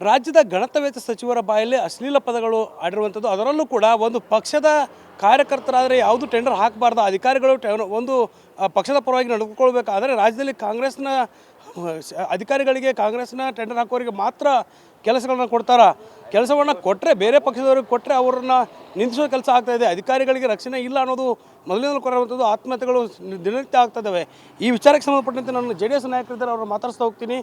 ರಾಜ್ಯದ ಗಣತವೇತ ಸಚಿವರ ಬಾಯಲ್ಲಿ ಅಶ್ಲೀಲ ಪದಗಳು ಆಡಿರುವಂಥದ್ದು. ಅದರಲ್ಲೂ ಕೂಡ ಒಂದು ಪಕ್ಷದ ಕಾರ್ಯಕರ್ತರಾದರೆ ಯಾವುದು ಟೆಂಡರ್ ಹಾಕಬಾರ್ದು, ಅಧಿಕಾರಿಗಳು ಒಂದು ಪಕ್ಷದ ಪರವಾಗಿ ನಡೆದುಕೊಳ್ಬೇಕಾದ್ರೆ ರಾಜ್ಯದಲ್ಲಿ ಕಾಂಗ್ರೆಸ್ನ ಅಧಿಕಾರಿಗಳಿಗೆ ಕಾಂಗ್ರೆಸ್ನ ಟೆಂಡರ್ ಹಾಕೋರಿಗೆ ಮಾತ್ರ ಕೆಲಸಗಳನ್ನ ಕೊಡ್ತಾರ? ಕೆಲಸವನ್ನು ಕೊಟ್ಟರೆ ಬೇರೆ ಪಕ್ಷದವ್ರಿಗೆ ಕೊಟ್ಟರೆ ಅವರನ್ನು ನಿಂದಿಸುವ ಕೆಲಸ ಆಗ್ತಾಯಿದೆ ಅಧಿಕಾರಿಗಳಿಗೆ ರಕ್ಷಣೆ ಇಲ್ಲ ಅನ್ನೋದು ಮೊದಲಿನಲ್ಲಿ ಕೊಡುವಂಥದ್ದು ಆತ್ಮಹತ್ಯೆಗಳು ದಿನನಿತ್ಯ ಆಗ್ತಾ ಇದ್ದಾವೆ ಈ ವಿಚಾರಕ್ಕೆ ಸಂಬಂಧಪಟ್ಟಂತೆ ನಾನು ಜೆ ಡಿ ಎಸ್ ನಾಯಕರಿದ್ದಾರೆ, ಅವ್ರನ್ನ ಮಾತಾಡಿಸ್ತಾ ಹೋಗ್ತೀನಿ.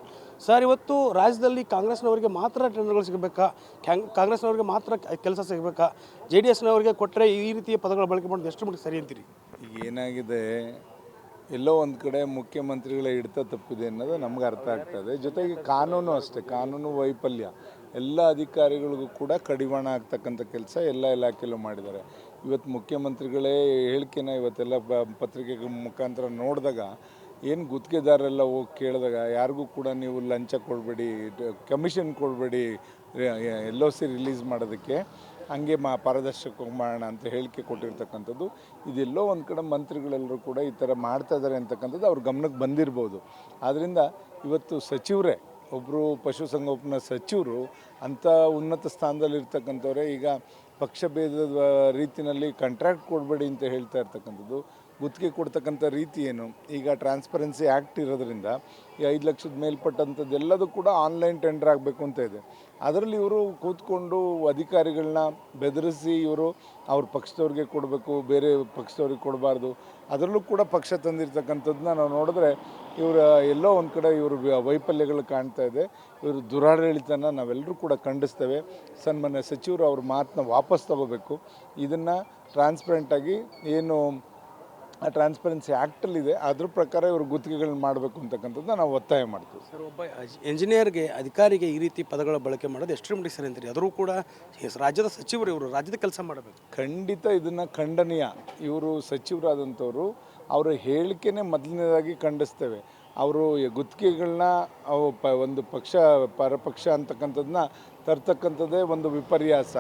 ಸರ್, ಇವತ್ತು ರಾಜ್ಯದಲ್ಲಿ ಕಾಂಗ್ರೆಸ್ನವರಿಗೆ ಮಾತ್ರ ಟೆಂಡರ್ಗಳು ಸಿಗಬೇಕಾ? ಕ್ಯಾಂಗ್ ಕಾಂಗ್ರೆಸ್ನವರಿಗೆ ಮಾತ್ರ ಕೆಲಸ ಸಿಗಬೇಕಾ? ಜೆ ಡಿ ಎಸ್ನವರಿಗೆ ಕೊಟ್ಟರೆ ಈ ರೀತಿಯ ಪದಗಳ ಬಳಕೆ ಮಾಡೋದು ಎಷ್ಟು ಮಟ್ಟಿಗೆ ಸರಿ ಅಂತೀರಿ? ಏನಾಗಿದೆ? ಎಲ್ಲೋ ಒಂದು ಕಡೆ ಮುಖ್ಯಮಂತ್ರಿಗಳ ಹಿಡಿತ ತಪ್ಪಿದೆ ಅನ್ನೋದು ನಮ್ಗೆ ಅರ್ಥ ಆಗ್ತದೆ. ಜೊತೆಗೆ ಕಾನೂನು ಅಷ್ಟೇ, ಕಾನೂನು ವೈಫಲ್ಯ. ಎಲ್ಲ ಅಧಿಕಾರಿಗಳಿಗೂ ಕೂಡ ಕಡಿವಾಣ ಆಗ್ತಕ್ಕಂಥ ಕೆಲಸ ಎಲ್ಲ ಇಲಾಖೆಯಲ್ಲೂ ಮಾಡಿದ್ದಾರೆ. ಇವತ್ತು ಮುಖ್ಯಮಂತ್ರಿಗಳೇ ಹೇಳಿಕೆನ ಇವತ್ತೆಲ್ಲ ಪತ್ರಿಕೆಗಳ ಮುಖಾಂತರ ನೋಡಿದಾಗ ಏನು ಗುತ್ತಿಗೆದಾರರೆಲ್ಲ ಹೋಗಿ ಕೇಳಿದಾಗ ಯಾರಿಗೂ ಕೂಡ ನೀವು ಲಂಚ ಕೊಡಬೇಡಿ ಕಮಿಷನ್ ಕೊಡಬೇಡಿ ಎಲ್ ಒ ಸಿ ರಿಲೀಸ್ ಮಾಡೋದಕ್ಕೆ ಹಂಗೆ ಮಾ ಪಾರದರ್ಶಕ ಮಾಡೋಣ ಅಂತ ಹೇಳಿಕೆ ಕೊಟ್ಟಿರ್ತಕ್ಕಂಥದ್ದು. ಇದೆಲ್ಲೋ ಒಂದು ಕಡೆ ಮಂತ್ರಿಗಳೆಲ್ಲರೂ ಕೂಡ ಈ ಥರ ಮಾಡ್ತಾ ಇದ್ದಾರೆ ಅಂತಕ್ಕಂಥದ್ದು ಅವ್ರ ಗಮನಕ್ಕೆ ಬಂದಿರ್ಬೋದು. ಆದ್ದರಿಂದ ಇವತ್ತು ಸಚಿವರೇ ಒಬ್ಬರು ಪಶುಸಂಗೋಪನಾ ಸಚಿವರು ಅಂಥ ಉನ್ನತ ಸ್ಥಾನದಲ್ಲಿರ್ತಕ್ಕಂಥವ್ರೆ, ಈಗ ಪಕ್ಷಭೇದದ ರೀತಿಯಲ್ಲಿ ಕಾಂಟ್ರಾಕ್ಟ್ ಕೊಡಬೇಡಿ ಅಂತ ಹೇಳ್ತಾ ಇರ್ತಕ್ಕಂಥದ್ದು. ಗುತ್ತಿಗೆ ಕೊಡ್ತಕ್ಕಂಥ ರೀತಿ ಏನು? ಈಗ ಟ್ರಾನ್ಸ್ಪರೆನ್ಸಿ ಆ್ಯಕ್ಟ್ ಇರೋದ್ರಿಂದ ಈ ಐದು ಲಕ್ಷದ ಮೇಲ್ಪಟ್ಟಂಥದ್ದೆಲ್ಲದೂ ಕೂಡ ಆನ್ಲೈನ್ ಟೆಂಡರ್ ಆಗಬೇಕು ಅಂತ ಇದೆ. ಅದರಲ್ಲಿ ಇವರು ಕೂತ್ಕೊಂಡು ಅಧಿಕಾರಿಗಳನ್ನ ಬೆದರಿಸಿ ಇವರು ಅವ್ರ ಪಕ್ಷದವ್ರಿಗೆ ಕೊಡಬೇಕು, ಬೇರೆ ಪಕ್ಷದವ್ರಿಗೆ ಕೊಡಬಾರ್ದು, ಅದರಲ್ಲೂ ಕೂಡ ಪಕ್ಷ ತಂದಿರತಕ್ಕಂಥದ್ದನ್ನ ನಾವು ನೋಡಿದ್ರೆ ಇವರ ಎಲ್ಲೋ ಒಂದು ಕಡೆ ಇವರು ವೈಫಲ್ಯಗಳು ಕಾಣ್ತಾ ಇದೆ. ಇವರು ದುರಾಡಳಿತನ ನಾವೆಲ್ಲರೂ ಕೂಡ ಖಂಡಿಸ್ತೇವೆ. ಸನ್ಮಾನ್ಯ ಸಚಿವರು ಅವ್ರ ಮಾತನ್ನ ವಾಪಸ್ ತಗೋಬೇಕು. ಇದನ್ನು ಟ್ರಾನ್ಸ್ಪರೆಂಟಾಗಿ ಏನು ಆ ಟ್ರಾನ್ಸ್ಪರೆನ್ಸಿ ಆ್ಯಕ್ಟಲ್ಲಿದೆ ಅದ್ರ ಪ್ರಕಾರ ಇವರು ಗುತ್ತಿಗೆಗಳನ್ನ ಮಾಡಬೇಕು ಅಂತಕ್ಕಂಥದ್ದು ನಾವು ಒತ್ತಾಯ ಮಾಡ್ತೀವಿ. ಸರ್ ಒಬ್ಬ ಎಂಜಿನಿಯರ್ಗೆ ಅಧಿಕಾರಿಗೆ ಈ ರೀತಿ ಪದಗಳ ಬಳಕೆ ಮಾಡೋದು ಎಷ್ಟು ಮಟ್ಟಿಗೆ ಸರಿ ಅಂತೀರಿ. ಅದರೂ ಕೂಡ ರಾಜ್ಯದ ಸಚಿವರು ಇವರು ರಾಜ್ಯದ ಕೆಲಸ ಮಾಡಬೇಕು. ಖಂಡಿತ ಇದನ್ನು ಖಂಡನೀಯ. ಇವರು ಸಚಿವರಾದಂಥವ್ರು ಅವರ ಹೇಳಿಕೆನೇ ಮೊದಲನೇದಾಗಿ ಖಂಡಿಸ್ತೇವೆ. ಅವರು ಗುತ್ತಿಗೆಗಳನ್ನ ಅವು ಪ ಒಂದು ಪಕ್ಷ ಪರಪಕ್ಷ ಅಂತಕ್ಕಂಥದ್ದನ್ನ ತರ್ತಕ್ಕಂಥದ್ದೇ ಒಂದು ವಿಪರ್ಯಾಸ.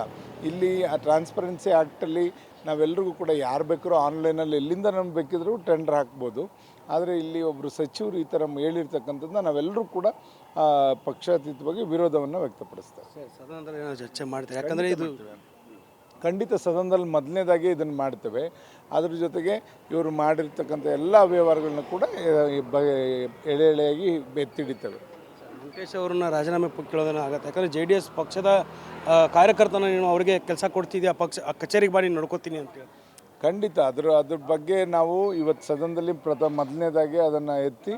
ಇಲ್ಲಿ ಆ ಟ್ರಾನ್ಸ್ಪರೆನ್ಸಿ ಆ್ಯಕ್ಟಲ್ಲಿ ನಾವೆಲ್ಲರಿಗೂ ಕೂಡ ಯಾರು ಬೇಕಾದ್ರೂ ಆನ್ಲೈನಲ್ಲಿ ಎಲ್ಲಿಂದ ನಮ್ಗೆ ಬೇಕಿದ್ರೂ ಟೆಂಡರ್ ಹಾಕ್ಬೋದು. ಆದರೆ ಇಲ್ಲಿ ಒಬ್ಬರು ಸಚಿವರು ಈ ಥರ ಹೇಳಿರ್ತಕ್ಕಂಥದ್ದು ನಾವೆಲ್ಲರೂ ಕೂಡ ಪಕ್ಷಾತೀತವಾಗಿ ವಿರೋಧವನ್ನು ವ್ಯಕ್ತಪಡಿಸ್ತಾರೆ. ಸದನದಲ್ಲಿ ಚರ್ಚೆ ಮಾಡ್ತೀವಿ ಯಾಕಂದರೆ ಇದು ಖಂಡಿತ ಸದನದಲ್ಲಿ ಮೊದಲನೇದಾಗಿ ಇದನ್ನು ಮಾಡ್ತೇವೆ. ಅದ್ರ ಜೊತೆಗೆ ಇವರು ಮಾಡಿರ್ತಕ್ಕಂಥ ಎಲ್ಲ ವ್ಯವಹಾರಗಳನ್ನ ಕೂಡ ಎಳೆ ಎಳೆಯಾಗಿ ಎತ್ತಿಡಿತೇವೆ. ವೆಂಕಟೇಶ್ ಅವ್ರನ್ನ ರಾಜೀನಾಮೆ ಕೇಳೋದನ್ನ ಆಗುತ್ತೆ. ಯಾಕಂದರೆ ಜೆ ಡಿ ಎಸ್ ಪಕ್ಷದ ಕಾರ್ಯಕರ್ತನ ನೀನು ಅವರಿಗೆ ಕೆಲಸ ಕೊಡ್ತಿದ್ಯಾ? ಪಕ್ಷ ಆ ಕಚೇರಿಗೆ ಬಾ ನೀನು ಅಂತ ಅಂತೇಳಿ ಖಂಡಿತ. ಅದ್ರ ಅದ್ರ ಬಗ್ಗೆ ನಾವು ಇವತ್ತು ಸದನದಲ್ಲಿ ಪ್ರಥಮ ಮೊದಲನೇದಾಗಿ ಅದನ್ನು ಎತ್ತಿ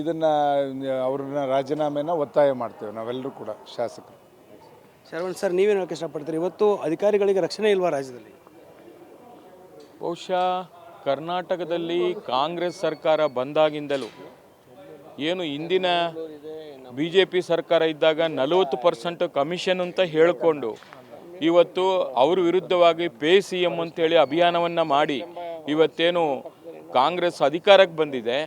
ಇದನ್ನು ಅವ್ರನ್ನ ರಾಜೀನಾಮೆನ ಒತ್ತಾಯ ಮಾಡ್ತೇವೆ ನಾವೆಲ್ಲರೂ ಕೂಡ ಶಾಸಕರು. ಶರವಣ್ ಸರ್ ನೀವೇನು ಹೇಳಕ್ಕೆ ಇಷ್ಟಪಡ್ತೀರಿ? ಇವತ್ತು ಅಧಿಕಾರಿಗಳಿಗೆ ರಕ್ಷಣೆ ಇಲ್ವಾ ರಾಜ್ಯದಲ್ಲಿ? ಬಹುಶಃ ಕರ್ನಾಟಕದಲ್ಲಿ ಕಾಂಗ್ರೆಸ್ ಸರ್ಕಾರ ಬಂದಾಗಿಂದಲೂ ಏನು ಇಂದಿನ ಬಿ ಜೆ ಪಿ ಸರ್ಕಾರ ಇದ್ದಾಗ ನಲವತ್ತು ಪರ್ಸೆಂಟ್ ಕಮಿಷನ್ ಅಂತ ಹೇಳಿಕೊಂಡು ಇವತ್ತು ಅವ್ರ ವಿರುದ್ಧವಾಗಿ ಪೇ ಸಿ ಎಂ ಅಂತೇಳಿ ಅಭಿಯಾನವನ್ನು ಮಾಡಿ ಇವತ್ತೇನು ಕಾಂಗ್ರೆಸ್ ಅಧಿಕಾರಕ್ಕೆ ಬಂದಿದೆ.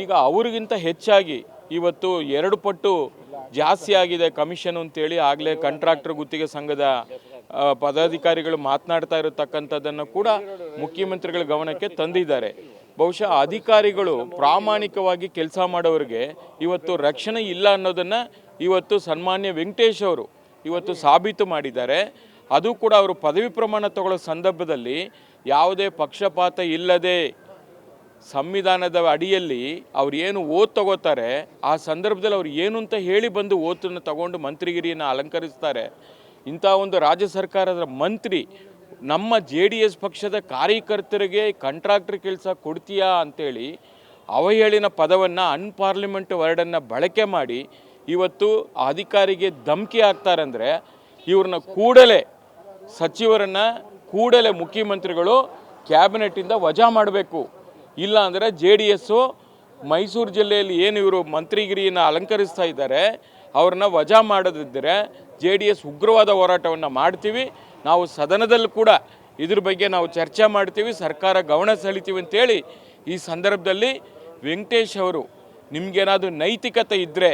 ಈಗ ಅವ್ರಿಗಿಂತ ಹೆಚ್ಚಾಗಿ ಇವತ್ತು ಎರಡು ಪಟ್ಟು ಜಾಸ್ತಿ ಆಗಿದೆ ಕಮಿಷನ್ ಅಂತೇಳಿ ಆಗಲೇ ಕಾಂಟ್ರಾಕ್ಟರ್ ಗುತ್ತಿಗೆ ಸಂಘದ ಪದಾಧಿಕಾರಿಗಳು ಮಾತನಾಡ್ತಾ ಇರತಕ್ಕಂಥದ್ದನ್ನು ಕೂಡ ಮುಖ್ಯಮಂತ್ರಿಗಳ ಗಮನಕ್ಕೆ ತಂದಿದ್ದಾರೆ. ಬಹುಶಃ ಅಧಿಕಾರಿಗಳು ಪ್ರಾಮಾಣಿಕವಾಗಿ ಕೆಲಸ ಮಾಡೋರಿಗೆ ಇವತ್ತು ರಕ್ಷಣೆ ಇಲ್ಲ ಅನ್ನೋದನ್ನು ಇವತ್ತು ಸನ್ಮಾನ್ಯ ವೆಂಕಟೇಶ್ ಅವರು ಇವತ್ತು ಸಾಬೀತು ಮಾಡಿದ್ದಾರೆ. ಅದು ಕೂಡ ಅವರು ಪದವಿ ಪ್ರಮಾಣ ತಗೊಳ್ಳೋ ಸಂದರ್ಭದಲ್ಲಿ ಯಾವುದೇ ಪಕ್ಷಪಾತ ಇಲ್ಲದೆ ಸಂವಿಧಾನದ ಅಡಿಯಲ್ಲಿ ಅವ್ರು ಏನು ಓದ್ ತಗೋತಾರೆ, ಆ ಸಂದರ್ಭದಲ್ಲಿ ಅವ್ರು ಏನು ಅಂತ ಹೇಳಿ ಬಂದು ಓತನ್ನು ತಗೊಂಡು ಮಂತ್ರಿಗಿರಿಯನ್ನು ಅಲಂಕರಿಸ್ತಾರೆ. ಇಂಥ ಒಂದು ರಾಜ್ಯ ಸರ್ಕಾರದ ಮಂತ್ರಿ ನಮ್ಮ ಜೆ ಡಿ ಎಸ್ ಪಕ್ಷದ ಕಾರ್ಯಕರ್ತರಿಗೆ ಕಾಂಟ್ರಾಕ್ಟರ್ ಕೆಲಸ ಕೊಡ್ತೀಯಾ ಅಂತೇಳಿ ಅವಹೇಳಿನ ಪದವನ್ನು ಅನ್ಪಾರ್ಲಿಮೆಂಟ್ ವರ್ಡನ್ನು ಬಳಕೆ ಮಾಡಿ ಇವತ್ತು ಅಧಿಕಾರಿಗೆ ಧಮಕಿ ಹಾಕ್ತಾರಂದರೆ ಇವ್ರನ್ನ ಕೂಡಲೇ ಸಚಿವರನ್ನ ಕೂಡಲೇ ಮುಖ್ಯಮಂತ್ರಿಗಳು ಕ್ಯಾಬಿನೆಟ್ಟಿಂದ ವಜಾ ಮಾಡಬೇಕು. ಇಲ್ಲ ಅಂದರೆ ಜೆ ಡಿ ಎಸ್ಸು ಮೈಸೂರು ಜಿಲ್ಲೆಯಲ್ಲಿ ಏನು ಇವರು ಮಂತ್ರಿಗಿರಿಯನ್ನು ಅಲಂಕರಿಸ್ತಾ ಇದ್ದಾರೆ, ಅವ್ರನ್ನ ವಜಾ ಮಾಡದಿದ್ದರೆ ಜೆ ಡಿ ಎಸ್ ಉಗ್ರವಾದ ಹೋರಾಟವನ್ನು ಮಾಡ್ತೀವಿ. ನಾವು ಸದನದಲ್ಲಿ ಕೂಡ ಇದ್ರ ಬಗ್ಗೆ ನಾವು ಚರ್ಚೆ ಮಾಡ್ತೀವಿ, ಸರ್ಕಾರ ಗಮನ ಸೆಳಿತೀವಿ ಅಂತೇಳಿ ಈ ಸಂದರ್ಭದಲ್ಲಿ ವೆಂಕಟೇಶ್ ಅವರು ನಿಮಗೇನಾದರೂ ನೈತಿಕತೆ ಇದ್ದರೆ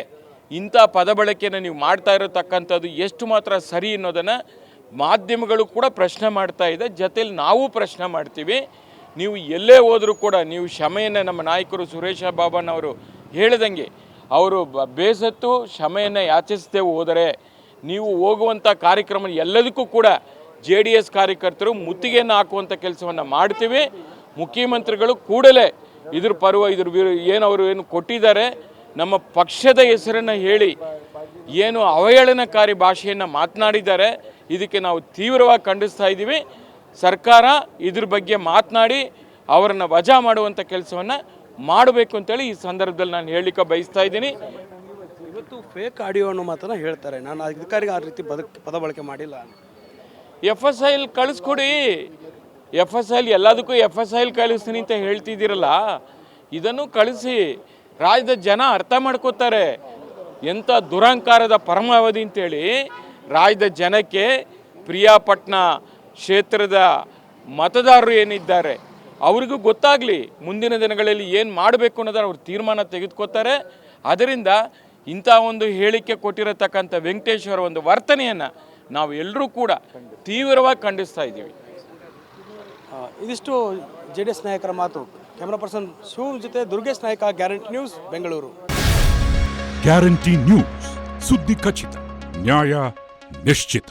ಇಂಥ ಪದ ಬಳಕೆಯನ್ನು ನೀವು ಮಾಡ್ತಾ ಇರತಕ್ಕಂಥದ್ದು ಎಷ್ಟು ಮಾತ್ರ ಸರಿ ಅನ್ನೋದನ್ನು ಮಾಧ್ಯಮಗಳು ಕೂಡ ಪ್ರಶ್ನೆ ಮಾಡ್ತಾ ಇದೆ. ಜೊತೆಲಿ ನಾವು ಪ್ರಶ್ನೆ ಮಾಡ್ತೀವಿ. ನೀವು ಎಲ್ಲೇ ಹೋದರೂ ಕೂಡ ನೀವು ಕ್ಷಮೆಯನ್ನು ನಮ್ಮ ನಾಯಕರು ಸುರೇಶ ಬಾಬನ್ ಅವರು ಹೇಳಿದಂಗೆ ಅವರು ಬೇಸತ್ತು ಕ್ಷಮೆಯನ್ನು ಯಾಚಿಸದೆ ಹೋದರೆ ನೀವು ಹೋಗುವಂಥ ಕಾರ್ಯಕ್ರಮ ಎಲ್ಲದಕ್ಕೂ ಕೂಡ ಜೆ ಡಿ ಎಸ್ ಕಾರ್ಯಕರ್ತರು ಮುತ್ತಿಗೆಯನ್ನು ಹಾಕುವಂಥ ಕೆಲಸವನ್ನು ಮಾಡ್ತೀವಿ. ಮುಖ್ಯಮಂತ್ರಿಗಳು ಕೂಡಲೇ ಇದ್ರ ಪರ್ವ ಇದ್ರ ಏನು ಅವರು ಏನು ಕೊಟ್ಟಿದ್ದಾರೆ, ನಮ್ಮ ಪಕ್ಷದ ಹೆಸರನ್ನು ಹೇಳಿ ಏನು ಅವಹೇಳನಕಾರಿ ಭಾಷೆಯನ್ನು ಮಾತನಾಡಿದ್ದಾರೆ, ಇದಕ್ಕೆ ನಾವು ತೀವ್ರವಾಗಿ ಖಂಡಿಸ್ತಾ ಇದ್ದೀವಿ. ಸರ್ಕಾರ ಇದ್ರ ಬಗ್ಗೆ ಮಾತನಾಡಿ ಅವರನ್ನು ವಜಾ ಮಾಡುವಂಥ ಕೆಲಸವನ್ನು ಮಾಡಬೇಕು ಅಂತೇಳಿ ಈ ಸಂದರ್ಭದಲ್ಲಿ ನಾನು ಹೇಳಲಿಕ್ಕೆ ಬಯಸ್ತಾ ಇದ್ದೀನಿ. ಇವತ್ತು ಫೇಕ್ ಆಡಿಯೋ ಅನ್ನೋ ಮಾತನ್ನು ಹೇಳ್ತಾರೆ. ನಾನು ಅಧಿಕಾರಿಗೆ ಆ ರೀತಿ ಬದಕ್ ಪದ ಬಳಕೆ ಮಾಡಿಲ್ಲ. ಎಫ್ ಎಸ್ ಐಲ್ ಕಳಿಸ್ಕೊಡಿ. ಎಫ್ ಎಸ್ ಐಲ್ ಎಲ್ಲದಕ್ಕೂ ಎಫ್ ಎಸ್ ಐಲ್ ಕಳಿಸ್ತೀನಿ ಅಂತ ಹೇಳ್ತಿದ್ದೀರಲ್ಲ, ಇದನ್ನು ಕಳಿಸಿ. ರಾಜ್ಯದ ಜನ ಅರ್ಥ ಮಾಡ್ಕೋತಾರೆ. ಎಂಥ ದುರಹಂಕಾರದ ಪರಮಾವಧಿ ಅಂತೇಳಿ ರಾಜ್ಯದ ಜನಕ್ಕೆ ಪ್ರಿಯಾಪಟ್ನ ಕ್ಷೇತ್ರದ ಮತದಾರರು ಏನಿದ್ದಾರೆ, ಅವ್ರಿಗೂ ಗೊತ್ತಾಗಲಿ ಮುಂದಿನ ದಿನಗಳಲ್ಲಿ ಏನು ಮಾಡಬೇಕು ಅನ್ನೋದನ್ನು ಅವ್ರು ತೀರ್ಮಾನ ತೆಗೆದುಕೋತಾರೆ. ಅದರಿಂದ ಇಂಥ ಒಂದು ಹೇಳಿಕೆ ಕೊಟ್ಟಿರತಕ್ಕಂಥ ವೆಂಕಟೇಶ್ವರ ಒಂದು ವರ್ತನೆಯನ್ನು ನಾವು ಎಲ್ಲರೂ ಕೂಡ ತೀವ್ರವಾಗಿ ಖಂಡಿಸ್ತಾ ಇದ್ದೀವಿ. ಇದಿಷ್ಟು ಜೆ ಡಿ ಎಸ್ ನಾಯಕರ ಮಾತು. ಕ್ಯಾಮ್ರಾ ಪರ್ಸನ್ ಶಿವ ಜೊತೆ Durgesh Nayak Guarantee News Bengaluru Guarantee News ಸುದ್ದಿ ಖಚಿತ ನ್ಯಾಯ ನಿಶ್ಚಿತ.